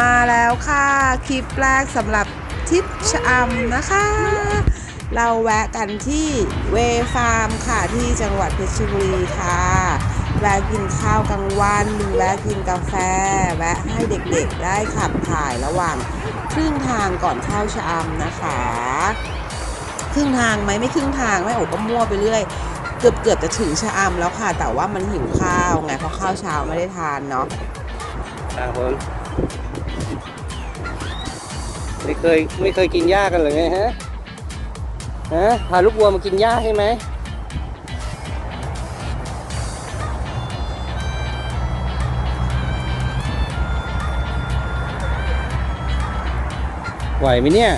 มาแล้วค่ะคลิปแรกสำหรับทริปชะอำนะคะ เราแวะกันที่เวฟาร์มค่ะที่จังหวัดเพชรบุรีค่ะ แวะกินข้าวกลางวันแวะกินกาแฟ แวะให้เด็กๆได้ขับถ่ายระหว่างครึ่งทางก่อนเข้าชะอำนะคะ ครึ่งทางไหมไม่ครึ่งทางแม่โอ๋ก็มั่วไปเรื่อยเกือบเกือบจะถึงชะอำแล้วค่ะ แต่ว่ามันหิวข้าวไงเพราะข้าวเช้าไม่ได้ทานเนาะครับผม ไม่เคยไม่เคยกินหญ้ากันเลยไงฮะฮะพาลูกวัวมากินหญ้าใช่ไหมไหวไหมเนี่ย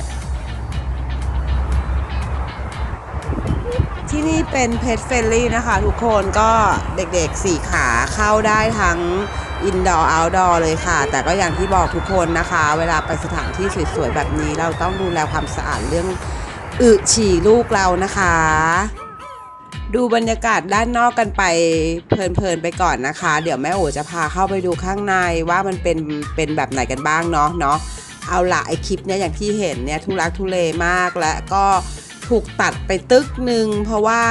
ที่นี่เป็นเพ t เฟ r ลี่นะคะทุกคนก็เด็กๆสี่ขาเข้าได้ทั้ง อินดอร์เอาท์ดอร์เลยค่ะ แต่ก็อย่างที่บอกทุกคนนะคะ เวลาไปสถานที่สวยๆ แบบนี้เราต้องดูแลความสะอาดเรื่องอึฉี่ลูกเรานะคะ ดูบรรยากาศด้านนอกกันไปเพลินๆไปก่อนนะคะ เดี๋ยวแม่โอจะพาเข้าไปดูข้างในว่ามันเป็นเป็นแบบไหนกันบ้างเนาะเนาะเอาละไอคลิปเนี้ยอย่างที่เห็นเนี่ยทุลักทุเลมากและก็ถูกตัดไปตึกหนึ่งเพราะว่า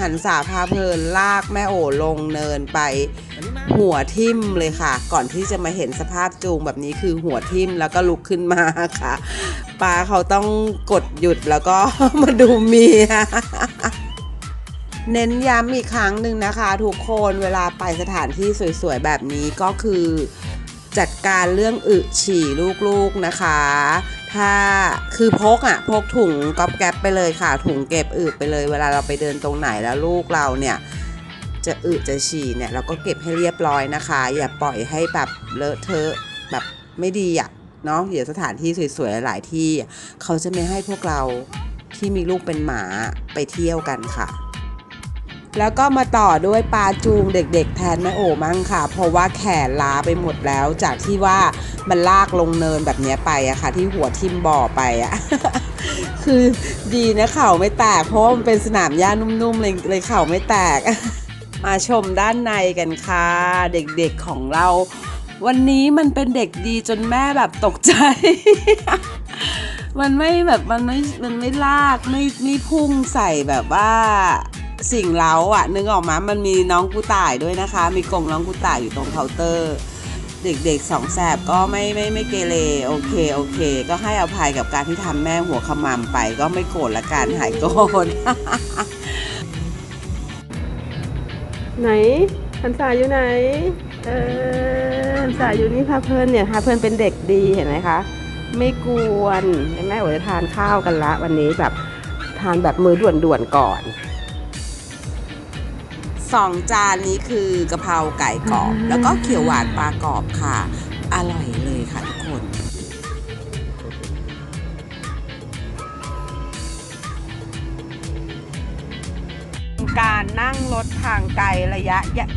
หันสาพาเพลินลากแม่โอลงเนินไป หัวทิ่มเลยค่ะ ก่อนที่จะมาเห็นสภาพจูงแบบนี้คือหัวทิ่มแล้วก็ลุกขึ้นมาค่ะป้าเขาต้องกดหยุดแล้วก็มาดูเมียเน้นย้ำอีกครั้งหนึ่งนะคะ ทุกคนเวลาไปสถานที่สวยๆแบบนี้ก็คือ จัดการเรื่องอึฉี่ลูกๆนะคะ ถ้าคือพกอะ่ะพกถุงก๊อบแก๊ปไปเลยค่ะ ถุงเก็บอึไปเลย เวลาเราไปเดินตรงไหนแล้วลูกเราเนี่ยจะอึจะฉี่เนี่ยเราก็เก็บให้เรียบร้อยนะคะ อย่าปล่อยให้แบบเลอะเทอะแบบไม่ดีอะ่ะเนาะเดี๋ยวสถานที่สวยๆหลายที่ เขาจะไม่ให้พวกเราที่มีลูกเป็นหมาไปเที่ยวกันค่ะ แล้วก็มาต่อด้วยปลาจูงเด็กๆ แทนแม่โอมั่งค่ะ เพราะว่าแขนล้าไปหมดแล้ว จากที่ว่ามันลากลงเนินแบบนี้ไปอะค่ะ ที่หัวทิ่มบ่อไปอะคือดีนะเข่าไม่แตก เพราะว่ามันเป็นสนามหญ้านุ่มๆเลยเลยเข่าไม่แตก มาชมด้านในกันค่ะ เด็กๆของเรา วันนี้มันเป็นเด็กดีจนแม่แบบตกใจมันไม่แบบมันไม่มันไม่ลากไม่ไม่พุ่งใส่แบบว่า สิ่งเล้าอะ นึกออกมามันมีน้องกูต่ายด้วยนะคะ มีกรงน้องกูต่ายอยู่ตรงเคาน์เตอร์ เด็กๆสองแสบก็ไม่ไม่ไม่เกเรโอเคโอเค ก็ให้อภัยกับการที่ทำแม่หัวขมำไป ก็ไม่โกรธละกันหายโกรธไหนหันษาอยู่ไหน เออหันษาอยู่นี่พาเพลินเนี่ยพาเพลินเป็นเด็กดีเห็นไหมคะ ไม่กวนแม่โอ๋จะทานข้าวกันละ วันนี้แบบทานแบบมือด่วนๆก่อน สองจานนี้คือกะเพราไก่กรอบ แล้วก็เขียวหวานปลากรอบค่ะ อร่อยเลยค่ะทุกคน การนั่งรถทางไกลระยะยะ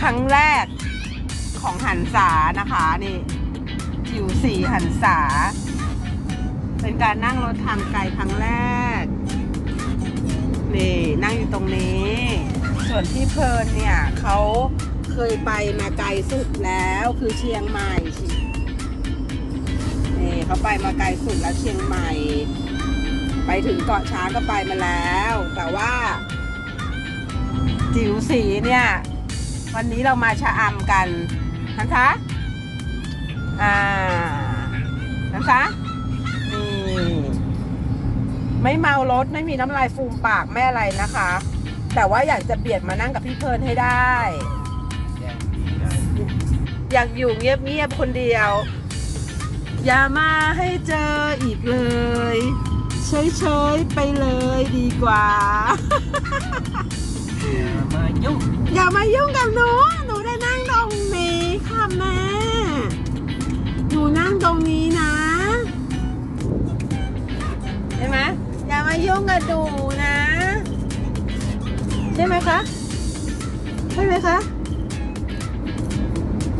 ครั้งแรกของหันษานะคะนี่จิวสีหันษา เป็นการนั่งรถทางไกลครั้งแรก นี่ นั่งอยู่ตรงนี้ ส่วนที่เพลินเนี่ยเขาเคยไปมาไกลสุดแล้วคือเชียงใหม่นี่เขาไปมาไกลสุดแล้วเชียงใหม่ ไปถึงเกาะช้างก็ไปมาแล้ว แต่ว่าจิ๋วสีเนี่ย วันนี้เรามาชะอำกันนะคะอ่านะคะนี่ไม่เมารถไม่มีน้ำลายฟูมปากแม่อะไรนะคะ แต่ว่าอยากจะเบียดมานั่งกับพี่เพลินให้ได้ อยากอยู่เงียบๆคนเดียว อย่ามาให้เจออีกเลยเฉยๆไปเลยดีกว่า มายุ่งอย่ามายุ่งกับหนู หนูได้นั่งตรงนี้ค่ะแม่ หนูนั่งตรงนี้นะใช่ไหมอย่ามายุ่งกับหนูนะใช่ไหมคะ ใช่ไหมคะ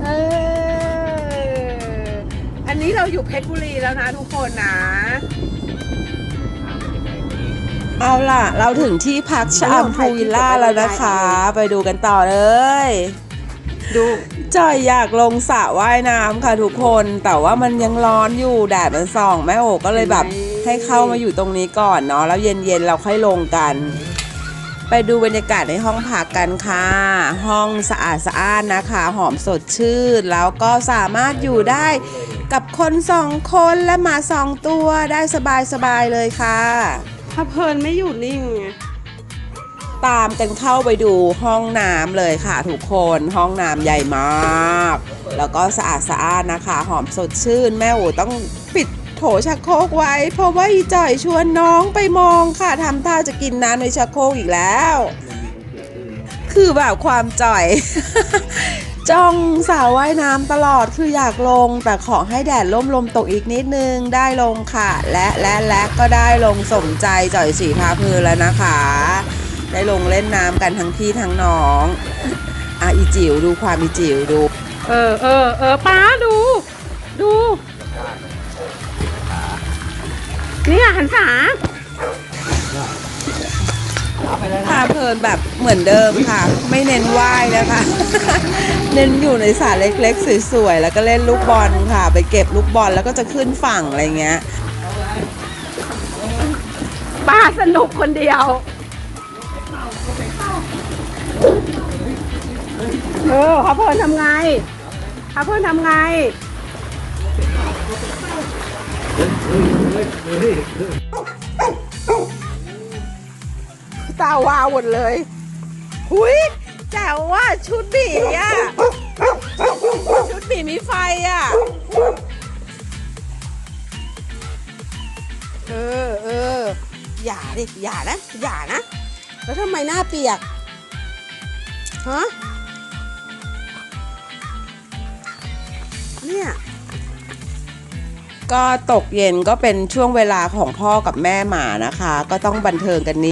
เออ อันนี้เราอยู่เพชรบุรีแล้วนะทุกคนนะ เอาล่ะ เราถึงที่พักชะอำพูวิลล่าแล้วนะคะ ไปดูกันต่อเลย ดูจอยอยากลงสระว่ายน้ำค่ะทุกคน แต่ว่ามันยังร้อนอยู่แดดมันส่อง แม่โอก็เลยแบบให้เข้ามาอยู่ตรงนี้ก่อนเนาะแล้วเย็นๆเราค่อยลงกัน ไปดูบรรยากาศในห้องพักกันค่ะ ห้องสะอาดสะอ้านนะคะ หอมสดชื่น แล้วก็สามารถอยู่ได้กับคนสองคนและหมาสองตัวได้สบายๆเลยค่ะ ถ้าเพลินไม่อยู่นิ่งไงตามกันเข้าไปดูห้องน้ำเลยค่ะทุกคนห้องน้ำใหญ่มาก แล้วก็สะอาดสะอ้านนะคะ หอมสดชื่น แม่โอต้องปิด โถชักโครกไว้ เพราะว่าอีจ่อยชวนน้องไปมองค่ะทำท่าจะกินน้ำในชักโครกอีกแล้ว คือแบบความจ่อย จ้องสาวว่ายน้ำตลอดคืออยากลง แต่ขอให้แดดล่มลมตกอีกนิดนึงได้ลงค่ะ และและและก็ได้ลงสมใจจ่อยสีพาพลินแล้วนะคะ ได้ลงเล่นน้ำกันทั้งพี่ทั้งน้องอะอีจิ๋วดูความอีจิ๋วดู เออเออเออป้าดู หันษาพาเพลินแบบเหมือนเดิมค่ะ ไม่เน้นว่ายนะคะ เน้นอยู่ในสระเล็กๆ สวยๆ แล้วก็เล่นลูกบอลค่ะ ไปเก็บลูกบอลแล้วก็จะขึ้นฝั่งอะไรเงี้ยป้าสนุกคนเดียวเออพาเพลินทำไงพาเพลินทำไง ตาวาวหมดเลย หุยแจ๋วว่าชุดบีอะ ชุดบีมีไฟอะ เออเอออย่าดิ อย่านะ อย่านะ แล้วทำไมหน้าเปียก ฮะ เนี่ย ก็ตกเย็นก็เป็นช่วงเวลาของพ่อกับแม่หมานะคะ ก็ต้องบันเทิงกันนิด